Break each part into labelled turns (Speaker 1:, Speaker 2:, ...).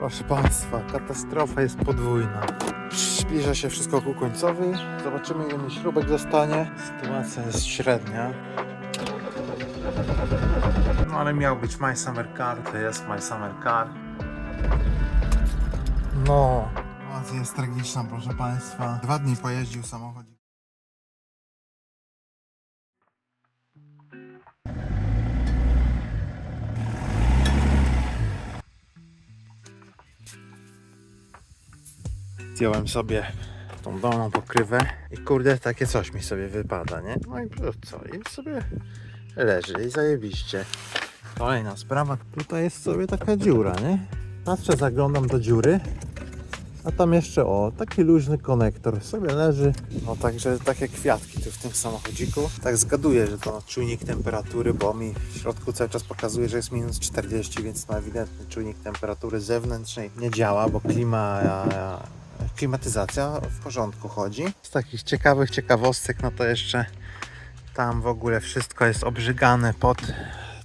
Speaker 1: Proszę Państwa, katastrofa jest podwójna. Zbliża się wszystko ku końcowi. Zobaczymy ile mi śrubek zostanie. Sytuacja jest średnia. No ale miał być My Summer Car, to jest My Summer Car. No. Sytuacja jest tragiczna, proszę Państwa. Dwa dni pojeździł samochodzik. Zdjąłem sobie tą dolną pokrywę i kurde, takie coś mi sobie wypada, nie? No i co? I sobie leży i zajebiście. Kolejna sprawa, tutaj jest sobie taka dziura, nie? Patrzę, zaglądam do dziury, a tam jeszcze, o, taki luźny konektor sobie leży. No także takie kwiatki tu w tym samochodziku. Tak zgaduję, że to czujnik temperatury, bo mi w środku cały czas pokazuje, że jest minus 40, więc no ewidentny czujnik temperatury zewnętrznej nie działa, bo klima, klimatyzacja w porządku chodzi. Z takich ciekawych ciekawostek, no to jeszcze tam w ogóle wszystko jest obrzygane pod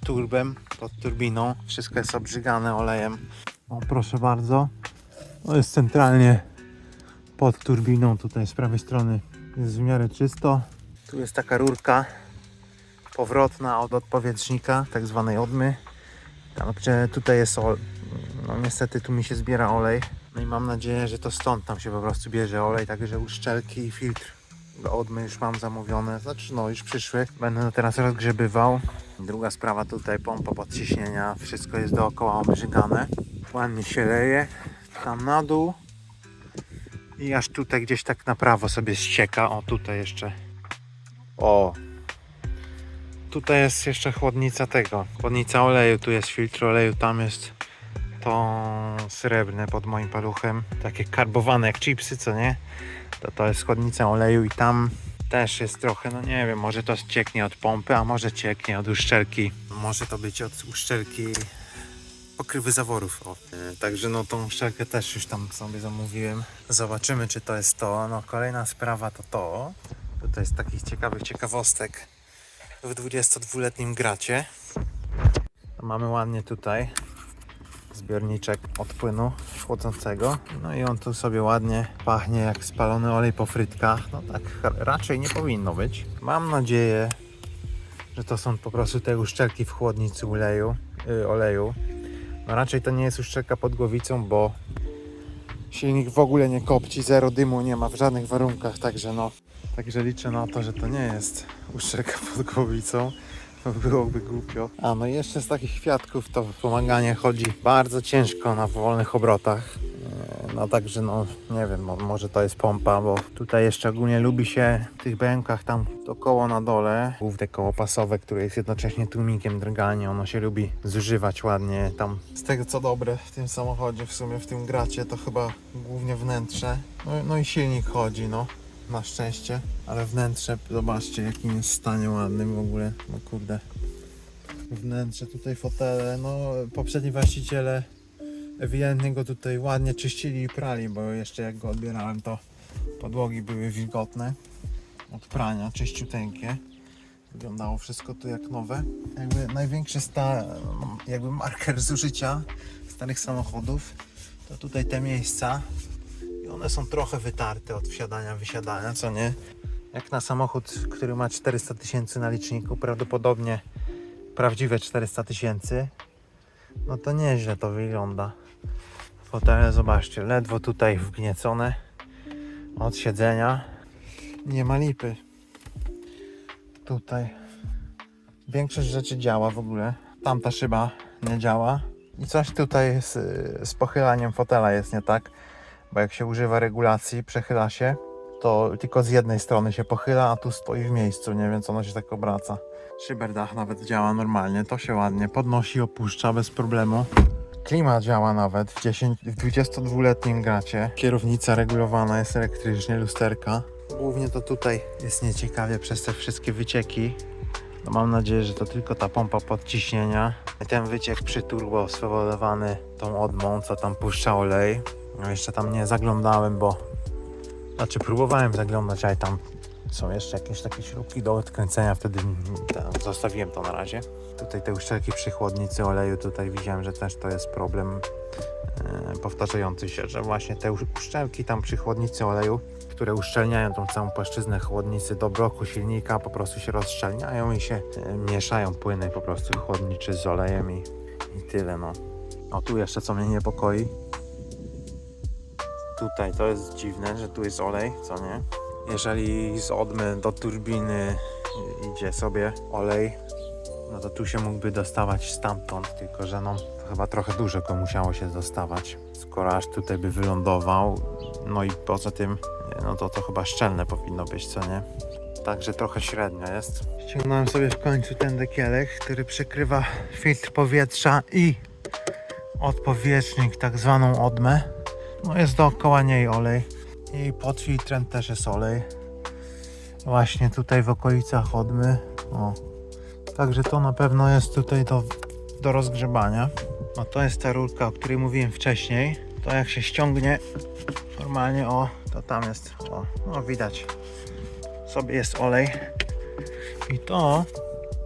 Speaker 1: turbem, pod turbiną. Wszystko jest obrzygane olejem. O, proszę bardzo. No jest centralnie pod turbiną. Tutaj z prawej strony jest w miarę czysto. Tu jest taka rurka powrotna od odpowietrznika, tak zwanej odmy. Tam, gdzie tutaj jest ol... No niestety tu mi się zbiera olej. No i mam nadzieję, że to stąd tam się po prostu bierze olej, także uszczelki i filtr odmy już mam zamówione. Znaczy no już przyszły. Będę teraz rozgrzebywał. Druga sprawa tutaj pompa podciśnienia. Wszystko jest dookoła obrzygane. Ładnie się leje. Tam na dół. I aż tutaj gdzieś tak na prawo sobie ścieka. O tutaj jeszcze. O. Tutaj jest jeszcze chłodnica tego. Chłodnica oleju. Tu jest filtr oleju. Tam jest to srebrne pod moim paluchem. Takie karbowane jak chipsy, co nie? To to jest chłodnica oleju i tam też jest trochę, no nie wiem, może to cieknie od pompy, a może cieknie od uszczelki. Może to być od uszczelki pokrywy zaworów. O. E, Także no tą uszczelkę też już tam sobie zamówiłem. Zobaczymy czy to jest to. No kolejna sprawa to to. Tutaj z takich ciekawych ciekawostek w 22-letnim gracie. Mamy ładnie tutaj zbiorniczek od płynu chłodzącego. No i on tu sobie ładnie pachnie jak spalony olej po frytkach. No tak raczej nie powinno być. Mam nadzieję, że to są po prostu te uszczelki w chłodnicy oleju. Yy, oleju. No raczej to nie jest uszczelka pod głowicą, bo silnik w ogóle nie kopci, zero dymu nie ma w żadnych warunkach, także no Także liczę na to, że to nie jest uszczelka pod głowicą. To byłoby głupio. A no i jeszcze z takich kwiatków to pomaganie chodzi bardzo ciężko na wolnych obrotach. E, No także no nie wiem, mo- może to jest pompa, bo tutaj jeszcze ogólnie lubi się w tych bękach tam to koło na dole, główne koło pasowe, które jest jednocześnie tłumikiem drgania, ono się lubi zużywać ładnie tam. Z tego co dobre w tym samochodzie, w sumie w tym gracie, to chyba głównie wnętrze. No, no i silnik chodzi, no na szczęście, ale wnętrze, zobaczcie jakim jest stanie ładnym w ogóle, no kurde. Wnętrze, tutaj fotele, no poprzedni właściciele ewidentnie go tutaj ładnie czyścili i prali, bo jeszcze jak go odbierałem to podłogi były wilgotne od prania, czyściuteńkie. Wyglądało wszystko tu jak nowe. Jakby największy sta, jakby marker zużycia starych samochodów to tutaj te miejsca one są trochę wytarte od wsiadania, wysiadania, co nie? Jak na samochód, który ma 400 tysięcy na liczniku, prawdopodobnie prawdziwe 400 tysięcy, no to nieźle to wygląda. Fotele, zobaczcie, ledwo tutaj wgniecone od siedzenia. Nie ma lipy. Tutaj większość rzeczy działa w ogóle. Tamta szyba nie działa. I coś tutaj z, z pochylaniem fotela jest nie tak bo jak się używa regulacji, przechyla się, to tylko z jednej strony się pochyla, a tu stoi w miejscu, nie więc ono się tak obraca. Szyberdach nawet działa normalnie, to się ładnie podnosi, opuszcza bez problemu. Klima działa nawet w, 10, w 22-letnim gracie. Kierownica regulowana jest elektrycznie, lusterka. Głównie to tutaj jest nieciekawie przez te wszystkie wycieki. No mam nadzieję, że to tylko ta pompa podciśnienia. Ten wyciek przy turbo spowodowany tą odmą, co tam puszcza olej. No jeszcze tam nie zaglądałem, bo... Znaczy próbowałem zaglądać, ale tam Są jeszcze jakieś takie śrubki do odkręcenia, wtedy ta- zostawiłem to na razie. Tutaj te uszczelki przy chłodnicy oleju, tutaj widziałem, że też to jest problem e, powtarzający się, że właśnie te usz- uszczelki tam przy chłodnicy oleju, które uszczelniają tą całą płaszczyznę chłodnicy do bloku silnika, po prostu się rozszczelniają i się e, mieszają płyny po prostu chłodniczy z olejem i, i tyle no. O tu jeszcze co mnie niepokoi. Tutaj to jest dziwne, że tu jest olej, co nie? Jeżeli z odmy do turbiny idzie sobie olej, no to tu się mógłby dostawać stamtąd, tylko że no chyba trochę dużo go musiało się dostawać, skoro aż tutaj by wylądował. No i poza tym, no to to chyba szczelne powinno być, co nie? Także trochę średnio jest. Ściągnąłem sobie w końcu ten dekielek, który przykrywa filtr powietrza i odpowietrznik, tak zwaną odmę. No jest dookoła niej olej i pod filtrem też jest olej. Właśnie tutaj w okolicach odmy. O. Także to na pewno jest tutaj do, do rozgrzebania. No to jest ta rurka, o której mówiłem wcześniej. To jak się ściągnie normalnie, o, to tam jest, o, no widać. Sobie jest olej. I to,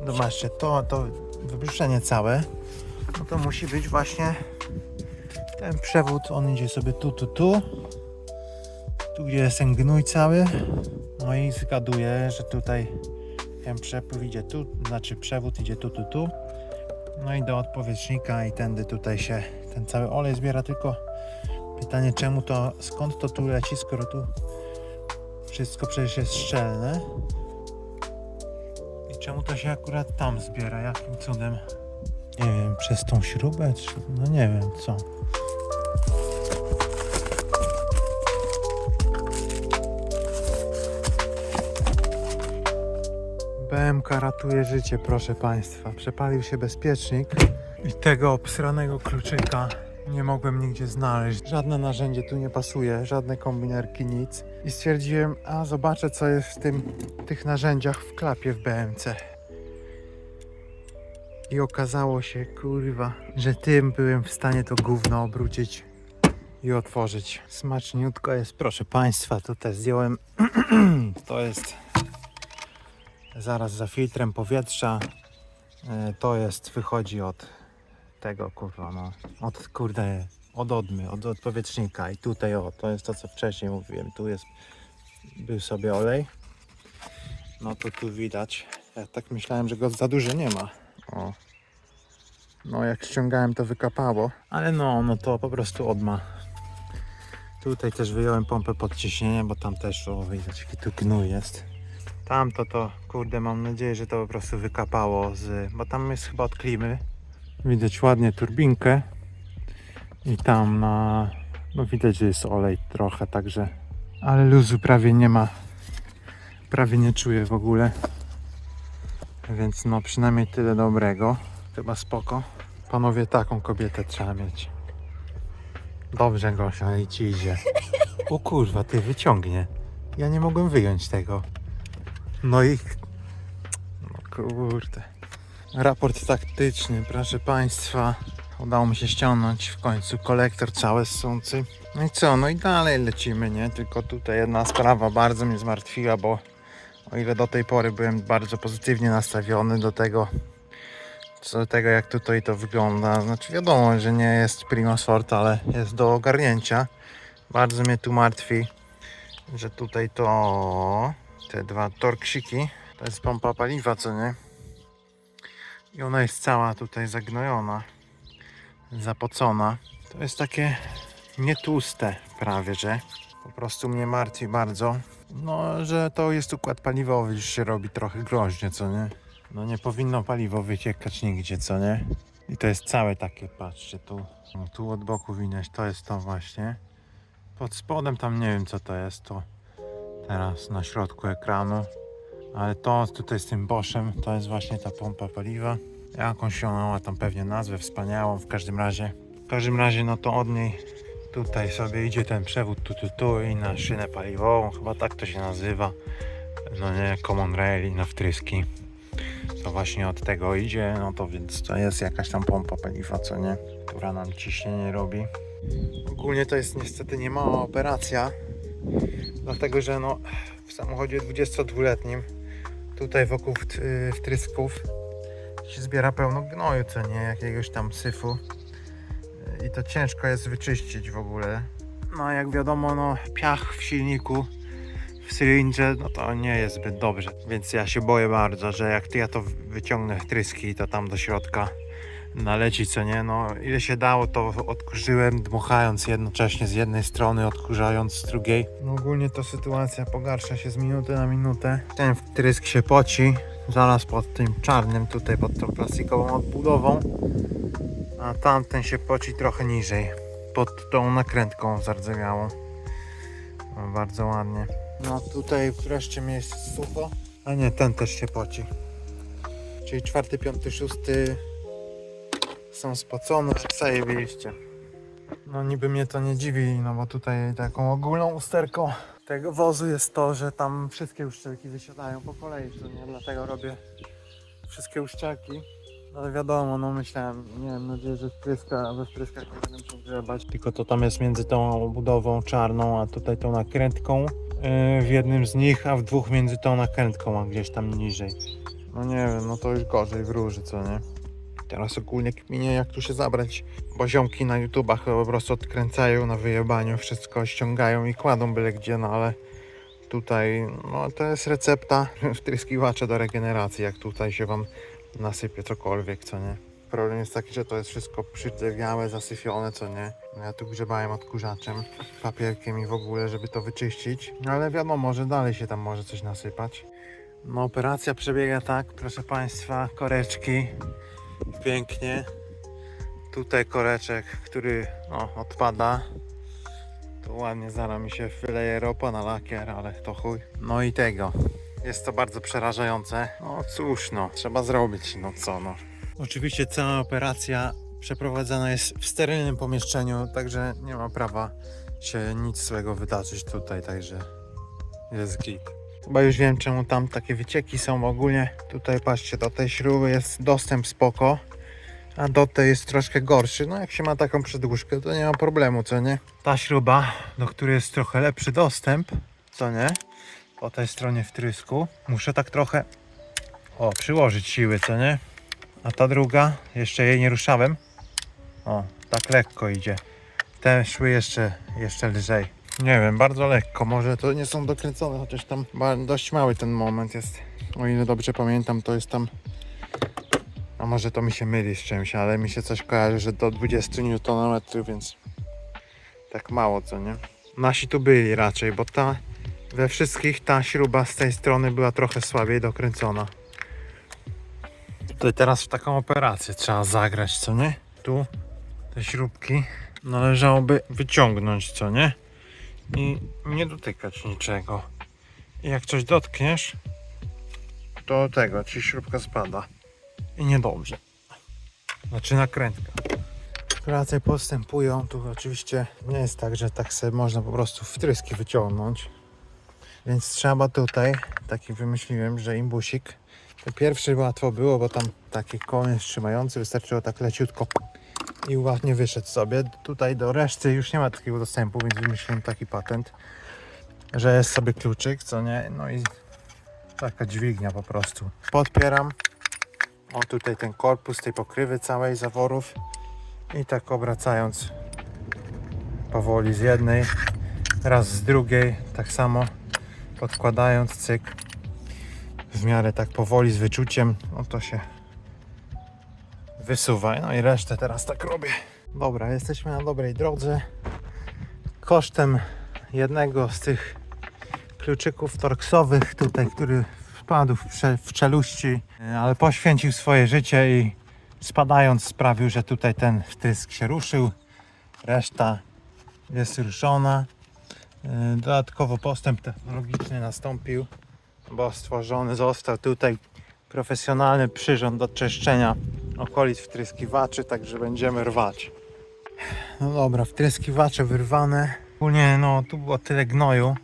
Speaker 1: zobaczcie, to, to wybruszenie całe, no to musi być właśnie ten przewód, on idzie sobie tu, tu, tu. Tu, gdzie jest ten gnój cały. No i zgaduję, że tutaj ten przepływ idzie tu, znaczy przewód idzie tu, tu, tu. No i do odpowietrznika i tędy tutaj się ten cały olej zbiera, tylko pytanie czemu to, skąd to tu leci, skoro tu wszystko przecież jest szczelne. I czemu to się akurat tam zbiera, jakim cudem? Nie wiem, przez tą śrubę, czy no nie wiem co. BMK ratuje życie, proszę Państwa. Przepalił się bezpiecznik i tego obsranego kluczyka nie mogłem nigdzie znaleźć. Żadne narzędzie tu nie pasuje, żadne kombinerki, nic. I stwierdziłem, a zobaczę co jest w tym, tych narzędziach w klapie w BMC. I okazało się, kurwa, że tym byłem w stanie to gówno obrócić i otworzyć. Smaczniutko jest, proszę Państwa, tutaj zdjąłem. to jest zaraz za filtrem powietrza. E, To jest, wychodzi od tego, kurwa, no, od, kurde, od odmy, od odpowietrznika i tutaj, o, to jest to, co wcześniej mówiłem, tu jest, był sobie olej, no to tu widać, ja tak myślałem, że go za dużo nie ma, o, no jak ściągałem to wykapało, ale no, no to po prostu odma. Tutaj też wyjąłem pompę podciśnienia, bo tam też, o, widać, jaki tu gnój jest. Tamto to, kurde, mam nadzieję, że to po prostu wykapało z, bo tam jest chyba od klimy. Widać ładnie turbinkę i tam na, no widać, że jest olej trochę, także, ale luzu prawie nie ma, prawie nie czuję w ogóle. Więc no przynajmniej tyle dobrego, chyba spoko. Panowie, taką kobietę trzeba mieć. Dobrze, Gosia, i ci idzie. O kurwa, ty wyciągnie. Ja nie mogłem wyjąć tego. No i... No kurde. Raport taktyczny, proszę Państwa. Udało mi się ściągnąć w końcu kolektor cały ssuncy. No i co, no i dalej lecimy, nie? Tylko tutaj jedna sprawa bardzo mnie zmartwiła, bo o ile do tej pory byłem bardzo pozytywnie nastawiony do tego, co do tego jak tutaj to wygląda. Znaczy wiadomo, że nie jest prima sort, ale jest do ogarnięcia. Bardzo mnie tu martwi, że tutaj to te dwa torksiki, to jest pompa paliwa, co nie? I ona jest cała tutaj zagnojona, zapocona. To jest takie nietłuste prawie, że po prostu mnie martwi bardzo. No, że to jest układ paliwowy, już się robi trochę groźnie, co nie? No nie powinno paliwo wyciekać nigdzie, co nie? I to jest całe takie, patrzcie, tu, no, tu od boku widać, to jest to właśnie. Pod spodem tam nie wiem co to jest, to teraz na środku ekranu. Ale to tutaj z tym Boschem to jest właśnie ta pompa paliwa. Jakąś ona ma tam pewnie nazwę wspaniałą w każdym razie. W każdym razie no to od niej tutaj sobie idzie ten przewód tu, tu, tu i na szynę paliwową, chyba tak to się nazywa. No nie, Common Rail i na wtryski. To właśnie od tego idzie, no to więc to jest jakaś tam pompa paliwa, co nie, która nam ciśnienie robi. Ogólnie to jest niestety niemała operacja, dlatego że no w samochodzie 22-letnim. Tutaj wokół wt- y, wtrysków się zbiera pełno gnoju, co nie? Jakiegoś tam syfu. Y, I to ciężko jest wyczyścić w ogóle. No jak wiadomo, no piach w silniku, w cylindrze, no to nie jest zbyt dobrze. Więc ja się boję bardzo, że jak ja to wyciągnę wtryski, to tam do środka naleci, co nie? No ile się dało, to odkurzyłem, dmuchając jednocześnie z jednej strony, odkurzając z drugiej. No ogólnie to sytuacja pogarsza się z minuty na minutę. Ten wtrysk się poci, zaraz pod tym czarnym, tutaj pod tą plastikową odbudową, a tamten się poci trochę niżej, pod tą nakrętką zardzewiałą. No, bardzo ładnie. No tutaj wreszcie miejsce sucho, a nie, ten też się poci. Czyli czwarty, piąty, szósty są spocone, zajebiliście. No niby mnie to nie dziwi, no bo tutaj taką ogólną usterką tego wozu jest to, że tam wszystkie uszczelki wysiadają po kolei, to nie dlatego robię wszystkie uszczelki. Ale wiadomo, no myślałem, nie wiem, nadzieję, że wpryska, we wpryskach nie będę musiał grzebać. Tylko to tam jest między tą budową czarną, a tutaj tą nakrętką yy, w jednym z nich, a w dwóch między tą nakrętką, a gdzieś tam niżej. No nie wiem, no to już gorzej wróży, co nie? Teraz ogólnie kminie jak tu się zabrać, bo ziomki na YouTubach po prostu odkręcają na wyjebaniu, wszystko ściągają i kładą byle gdzie, no ale tutaj no to jest recepta wtryskiwacza do regeneracji, jak tutaj się Wam nasypie cokolwiek, co nie. Problem jest taki, że to jest wszystko przydzewiałe, zasyfione, co nie. No Ja tu grzebałem odkurzaczem, papierkiem i w ogóle, żeby to wyczyścić, no ale wiadomo, że dalej się tam może coś nasypać. No operacja przebiega tak, proszę Państwa, koreczki, pięknie. Tutaj koreczek, który odpada. To ładnie zaraz mi się wyleje ropa na lakier, ale to chuj. No i tego. Jest to bardzo przerażające. No cóż no, trzeba zrobić, no co no. Oczywiście cała operacja przeprowadzana jest w sterylnym pomieszczeniu, także nie ma prawa się nic złego wydarzyć tutaj, także jest git. Chyba już wiem czemu tam takie wycieki są ogólnie. Tutaj patrzcie, do tej śruby jest dostęp spoko, a do tej jest troszkę gorszy. No jak się ma taką przedłużkę, to nie ma problemu, co nie? Ta śruba, do której jest trochę lepszy dostęp, co nie? Po tej stronie wtrysku. Muszę tak trochę, o, przyłożyć siły, co nie? A ta druga, jeszcze jej nie ruszałem. O, tak lekko idzie. Te szły jeszcze, jeszcze lżej. Nie wiem, bardzo lekko. Może to nie są dokręcone, chociaż tam dość mały ten moment jest. O ile dobrze pamiętam, to jest tam. A może to mi się myli z czymś, ale mi się coś kojarzy, że do 20 Nm, więc tak mało, co nie? Nasi tu byli raczej, bo ta we wszystkich ta śruba z tej strony była trochę słabiej dokręcona. To teraz w taką operację trzeba zagrać, co nie? Tu te śrubki należałoby wyciągnąć, co nie? I nie dotykać niczego. I jak coś dotkniesz, to tego, ci śrubka spada. I niedobrze. Znaczy nakrętka. Operacje postępują. Tu oczywiście nie jest tak, że tak sobie można po prostu wtryski wyciągnąć. Więc trzeba tutaj, taki wymyśliłem, że imbusik. To pierwszy łatwo było, bo tam taki koniec trzymający, wystarczyło tak leciutko i ładnie wyszedł sobie. Tutaj do reszty już nie ma takiego dostępu, więc wymyśliłem taki patent, że jest sobie kluczyk, co nie, no i taka dźwignia po prostu. Podpieram, o tutaj ten korpus tej pokrywy całej zaworów i tak obracając powoli z jednej, raz z drugiej, tak samo podkładając cyk w miarę tak powoli z wyczuciem, no to się wysuwa. No i resztę teraz tak robię. Dobra, jesteśmy na dobrej drodze. Kosztem jednego z tych kluczyków torksowych tutaj, który wpadł w, prze, w czeluści, ale poświęcił swoje życie i spadając sprawił, że tutaj ten wtrysk się ruszył. Reszta jest ruszona. Yy, Dodatkowo postęp technologiczny nastąpił, bo stworzony został tutaj profesjonalny przyrząd do czyszczenia okolic wtryskiwaczy, także będziemy rwać. No dobra, wtryskiwacze wyrwane. Ogólnie no tu było tyle gnoju,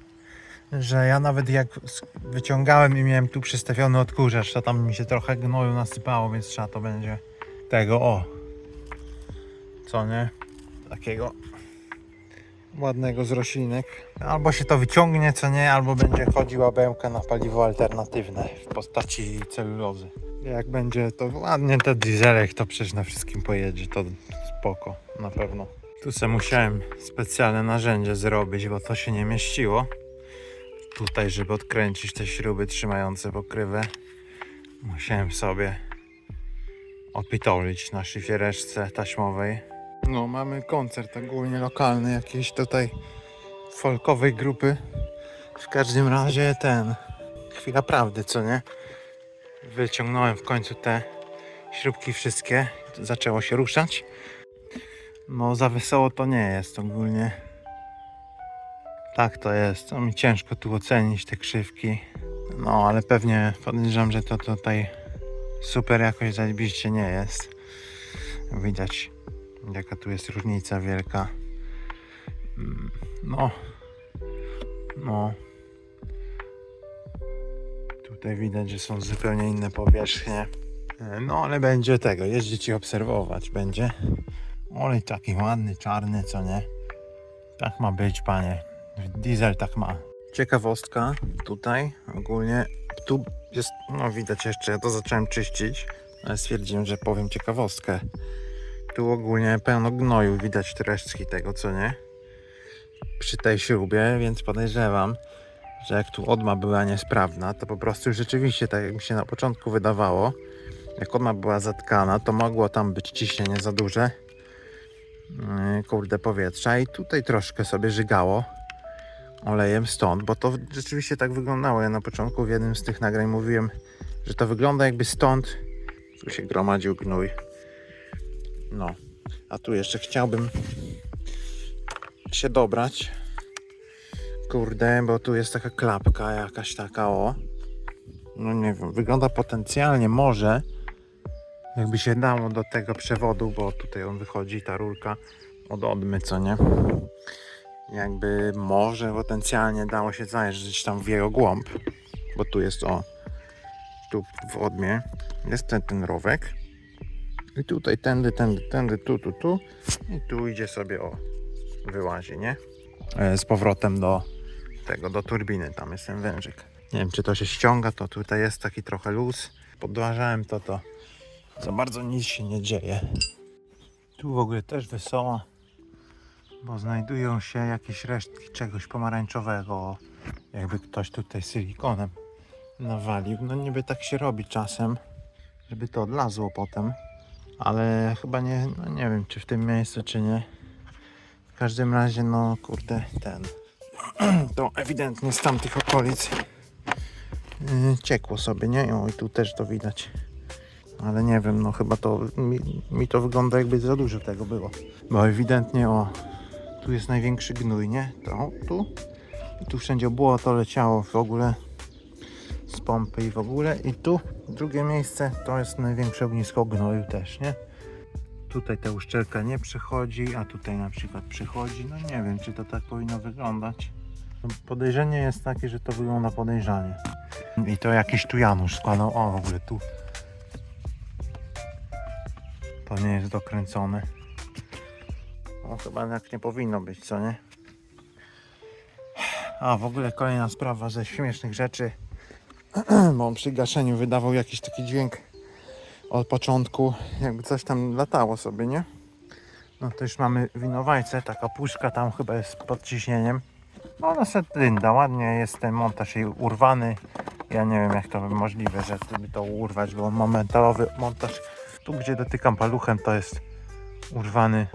Speaker 1: że ja nawet jak wyciągałem i miałem tu przystawiony odkurzacz, to tam mi się trochę gnoju nasypało, więc trzeba to będzie tego o. Co nie? Takiego ładnego z roślinek. Albo się to wyciągnie, co nie, albo będzie chodziła bełka na paliwo alternatywne w postaci celulozy. Jak będzie to ładnie te dieselek, to przecież na wszystkim pojedzie, to spoko, na pewno. Tu se musiałem specjalne narzędzie zrobić, bo to się nie mieściło. Tutaj, żeby odkręcić te śruby trzymające pokrywę, musiałem sobie opitolić na szlifiereczce taśmowej. No, mamy koncert ogólnie lokalny jakiejś tutaj folkowej grupy. W każdym razie ten, chwila prawdy, co nie? Wyciągnąłem w końcu te śrubki wszystkie, zaczęło się ruszać. No, za wesoło to nie jest ogólnie. Tak to jest, to mi ciężko tu ocenić te krzywki. No, ale pewnie podejrzewam, że to tutaj super jakoś zajebiście nie jest. Widać jaka tu jest różnica wielka. Mm, No. No. Tutaj widać, że są zupełnie inne powierzchnie. E, No, ale będzie tego, jeździć i obserwować będzie. Olej taki ładny, czarny, co nie? Tak ma być, panie. Diesel tak ma. Ciekawostka tutaj ogólnie. Tu jest, no widać jeszcze, ja to zacząłem czyścić, ale stwierdziłem, że powiem ciekawostkę. Tu ogólnie pełno gnoju, widać resztki tego, co nie? Przy tej śrubie, więc podejrzewam, że jak tu odma była niesprawna, to po prostu rzeczywiście, tak jak mi się na początku wydawało, jak odma była zatkana, to mogło tam być ciśnienie za duże. Yy, Kurde powietrza i tutaj troszkę sobie żygało olejem stąd, bo to rzeczywiście tak wyglądało. Ja na początku w jednym z tych nagrań mówiłem, że to wygląda jakby stąd tu się gromadził gnój. No, a tu jeszcze chciałbym się dobrać. Kurde, bo tu jest taka klapka jakaś taka, o. No nie wiem, wygląda potencjalnie może jakby się dało do tego przewodu, bo tutaj on wychodzi, ta rurka od odmy, co nie? Jakby może potencjalnie dało się zajrzeć tam w jego głąb, bo tu jest o, tu w odmie jest ten, ten rowek. I tutaj tędy, tędy, tędy, tu, tu, tu. I tu idzie sobie o, wyłazi, nie? E, Z powrotem do tego, do turbiny. Tam jest ten wężyk. Nie wiem, czy to się ściąga, to tutaj jest taki trochę luz. Podważałem to, to za bardzo nic się nie dzieje. Tu w ogóle też wesoło, bo znajdują się jakieś resztki czegoś pomarańczowego. Jakby ktoś tutaj silikonem nawalił. No niby tak się robi czasem, żeby to odlazło potem ale chyba nie, no nie wiem czy w tym miejscu czy nie. W każdym razie no kurde ten to ewidentnie z tamtych okolic yy, ciekło sobie, nie? O, i tu też to widać. Ale nie wiem, no chyba to mi, mi to wygląda jakby za dużo tego było. Bo ewidentnie o tu jest największy gnój, nie? To tu i tu wszędzie było to leciało w ogóle z pompy i w ogóle. I tu drugie miejsce to jest największe ognisko gnoju też, nie? Tutaj ta uszczelka nie przychodzi, a tutaj na przykład przychodzi. No nie wiem, czy to tak powinno wyglądać. No, Podejrzenie jest takie, że to wygląda podejrzanie. I to jakiś tu Janusz składał. O, w ogóle tu. To nie jest dokręcone. No chyba tak nie powinno być, co nie? A w ogóle kolejna sprawa ze śmiesznych rzeczy bo on przy gaszeniu wydawał jakiś taki dźwięk od początku, jakby coś tam latało sobie, nie? No to już mamy winowajcę, taka puszka tam chyba jest pod ciśnieniem. No ona se dynda, ładnie jest ten montaż jej urwany. Ja nie wiem jak to możliwe, że by to urwać, bo on ma metalowy montaż. Tu gdzie dotykam paluchem to jest urwany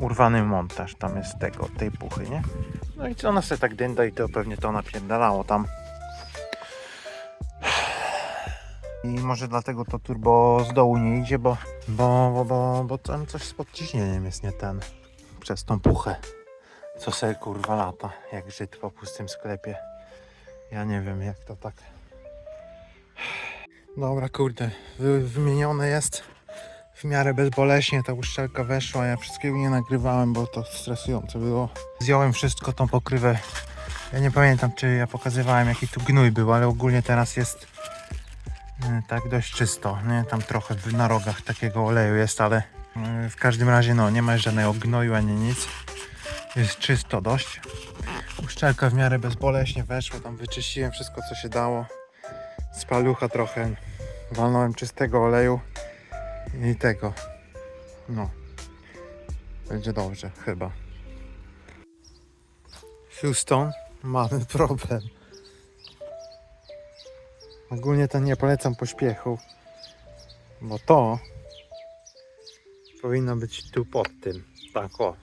Speaker 1: urwany montaż, tam jest tego, tej puchy, nie? No i co ona se tak dynda i to pewnie to napierdalało tam. I może dlatego to turbo z dołu nie idzie, bo, bo, bo, bo, bo tam coś z podciśnieniem jest nie ten. Przez tą puchę. Co se kurwa lata, jak Żyd po pustym sklepie. Ja nie wiem jak to tak. Dobra kurde, wy, wymienione jest. W miarę bezboleśnie ta uszczelka weszła. Ja wszystkiego nie nagrywałem, bo to stresujące było. Zdjąłem wszystko, tą pokrywę. Ja nie pamiętam, czy ja pokazywałem, jaki tu gnój był, ale ogólnie teraz jest tak dość czysto. Nie? Tam trochę na rogach takiego oleju jest, ale e, w każdym razie no, nie ma żadnego gnoju ani nic. Jest czysto dość. Uszczelka w miarę bezboleśnie weszła, tam wyczyściłem wszystko co się dało. Z palucha trochę walnąłem czystego oleju i tego. No. Będzie dobrze, chyba. Houston, mamy problem. Ogólnie to nie polecam pośpiechu, bo to powinno być tu pod tym. Tak o.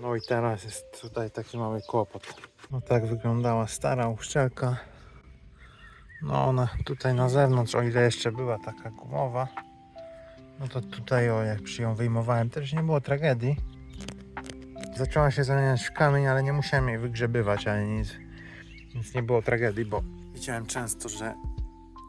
Speaker 1: No i teraz jest tutaj taki mały kłopot. No tak wyglądała stara uszczelka. No ona tutaj na zewnątrz, o ile jeszcze była taka gumowa, no to tutaj o jak przy ją wyjmowałem też nie było tragedii. Zaczęła się zamieniać w kamień, ale nie musiałem jej wygrzebywać ani nic. Więc nie było tragedii, bo widziałem często, że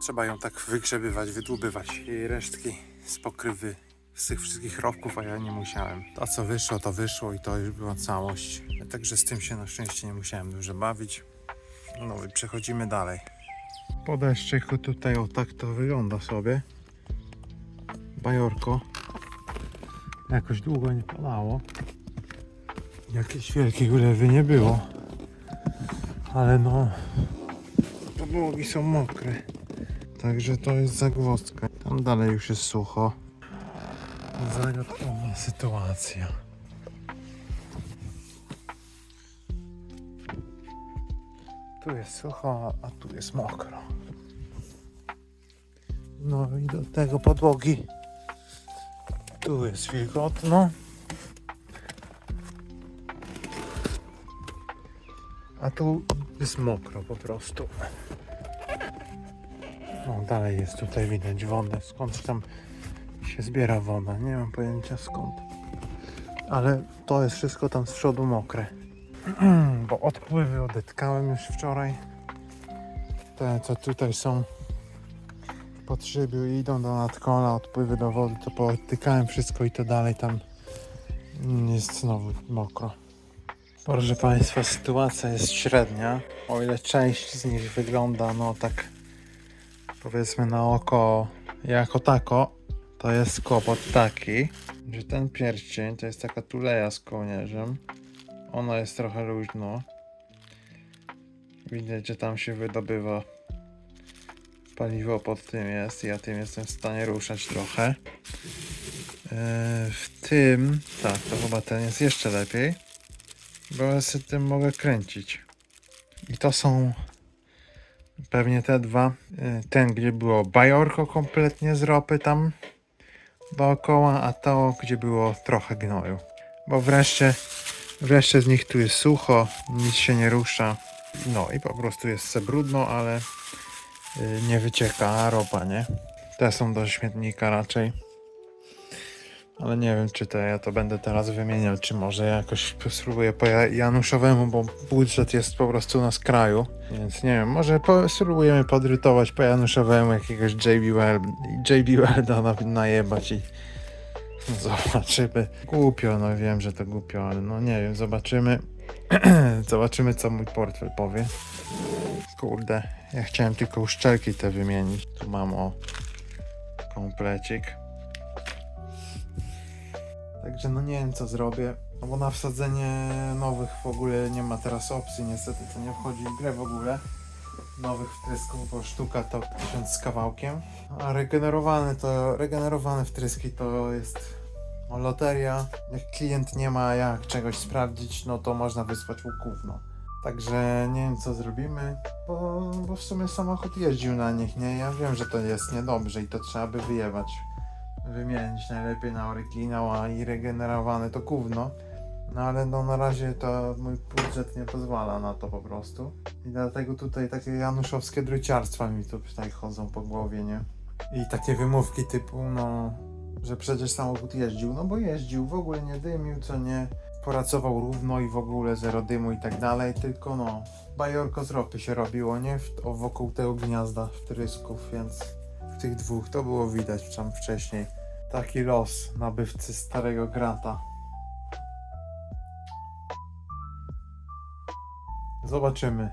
Speaker 1: trzeba ją tak wygrzebywać, wydłubywać jej resztki z pokrywy z tych wszystkich rowków, a ja nie musiałem. To co wyszło, to wyszło i to już była całość. Także z tym się na szczęście nie musiałem dużo bawić. No i przechodzimy dalej. Po deszczyku tutaj o tak to wygląda sobie. Bajorko. Jakoś długo nie padało. Jakieś wielkie ulewy nie było. Ale no podłogi są mokre. Także to jest zagwozdka. Tam dalej już jest sucho. Zagadkowa sytuacja. Tu jest sucho, a tu jest mokro. No i do tego podłogi. Tu jest wilgotno. A tu jest mokro po prostu. No dalej jest tutaj widać wodę. Skąd tam się zbiera woda? Nie mam pojęcia skąd. Ale to jest wszystko tam z przodu mokre. Bo odpływy odetkałem już wczoraj. Te co tutaj są pod szybiu i idą do nadkola, odpływy do wody, to poodtykałem wszystko i to dalej tam jest znowu mokro. Proszę Państwa, sytuacja jest średnia. O ile część z nich wygląda, no tak powiedzmy na oko jako tako, to jest kłopot taki, że ten pierścień to jest taka tuleja z kołnierzem. Ona jest trochę luźno. Widać, że tam się wydobywa paliwo pod tym jest. Ja tym jestem w stanie ruszać trochę. Yy, w tym, tak, to chyba ten jest jeszcze lepiej, bo ja sobie tym mogę kręcić. I to są pewnie te dwa. Yy, Ten, gdzie było bajorko kompletnie z ropy tam dookoła, a to, gdzie było trochę gnoju. Bo wreszcie, wreszcie z nich tu jest sucho, nic się nie rusza. No i po prostu jest se brudno, ale y, nie wycieka ropa, nie? Te są do śmietnika raczej. Ale nie wiem, czy te ja to będę teraz wymieniał, czy może jakoś spróbuję po ja- Januszowemu, bo budżet jest po prostu na skraju. Więc nie wiem, może po, spróbujemy podrytować po Januszowemu jakiegoś JBL, JBL da na, najebać i zobaczymy. Głupio, no wiem, że to głupio, ale no nie wiem, zobaczymy. zobaczymy, co mój portfel powie. Kurde, ja chciałem tylko uszczelki te wymienić. Tu mam o komplecik. Także no nie wiem co zrobię. No bo na wsadzenie nowych w ogóle nie ma teraz opcji, niestety to nie wchodzi w grę w ogóle. Nowych wtrysków, bo sztuka to 1000 z kawałkiem. A regenerowany to, regenerowane wtryski to jest no, loteria. Jak klient nie ma jak czegoś sprawdzić, no to można wysłać mu gówno. Także nie wiem co zrobimy, bo, bo w sumie samochód jeździł na nich, nie? Ja wiem, że to jest niedobrze i to trzeba by wyjebać wymienić najlepiej na oryginał, a i regenerowane to gówno. No ale no na razie to mój budżet nie pozwala na to po prostu. I dlatego tutaj takie januszowskie druciarstwa mi tu tutaj chodzą po głowie, nie? I takie wymówki typu, no, że przecież samochód jeździł, no bo jeździł, w ogóle nie dymił, co nie, pracował równo i w ogóle zero dymu i tak dalej, tylko no, bajorko z ropy się robiło, nie? W, o, wokół tego gniazda wtrysków, więc w tych dwóch to było widać tam wcześniej. Taki los nabywcy starego granta. Zobaczymy.